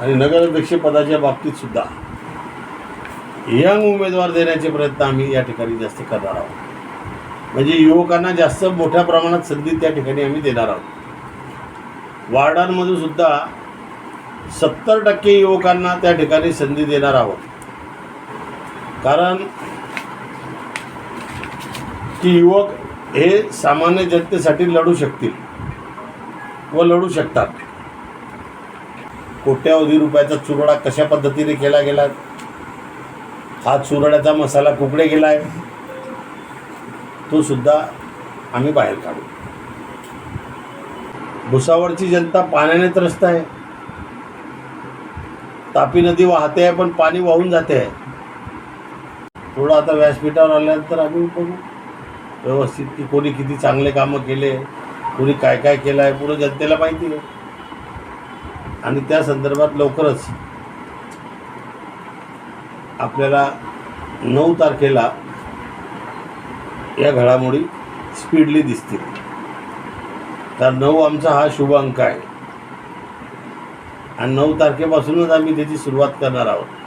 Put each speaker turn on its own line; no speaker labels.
आणि नगराध्यक्ष पदाच्या बाबतीत सुद्धा यंग उमेदवार देण्याचे प्रयत्न आम्ही या ठिकाणी जास्त करणार आहोत. म्हणजे युवकांना जास्त मोठ्या प्रमाणात संधी त्या ठिकाणी आम्ही देणार आहोत. वार्डांमधून सुद्धा सत्तर टक्के युवकांना त्या ठिकाणी संधी देणार आहोत. कारण की युवक हे सामान्य जनतेसाठी लढू शकतील व लढू शकतात. कोट्यावधी रुपयाचा चुरडा कशा पद्धतीने केला गेला? हा चुरड्याचा मसाला कुकडे गेला आहे तो सुद्धा आम्ही बाहेर काढू. भुसावळची जनता पाण्याने त्रस्त आहे. तापी नदी वाहते आहे पण पाणी वाहून जाते आहे. थोडं आता व्यासपीठावर आल्यानंतर आम्ही बघू. व्यवस्थित की कोणी किती चांगले कामं केले कोणी काय काय केलं आहे पुढं जनतेला माहिती आहे. आणि त्या संदर्भात लवकरच आपल्याला नऊ तारखेला या घडामोडी स्पीडली दिसतील. तर नऊ आमचा हा शुभ अंक आहे. आणि नऊ तारखेपासूनच आम्ही त्याची सुरुवात करणार आहोत.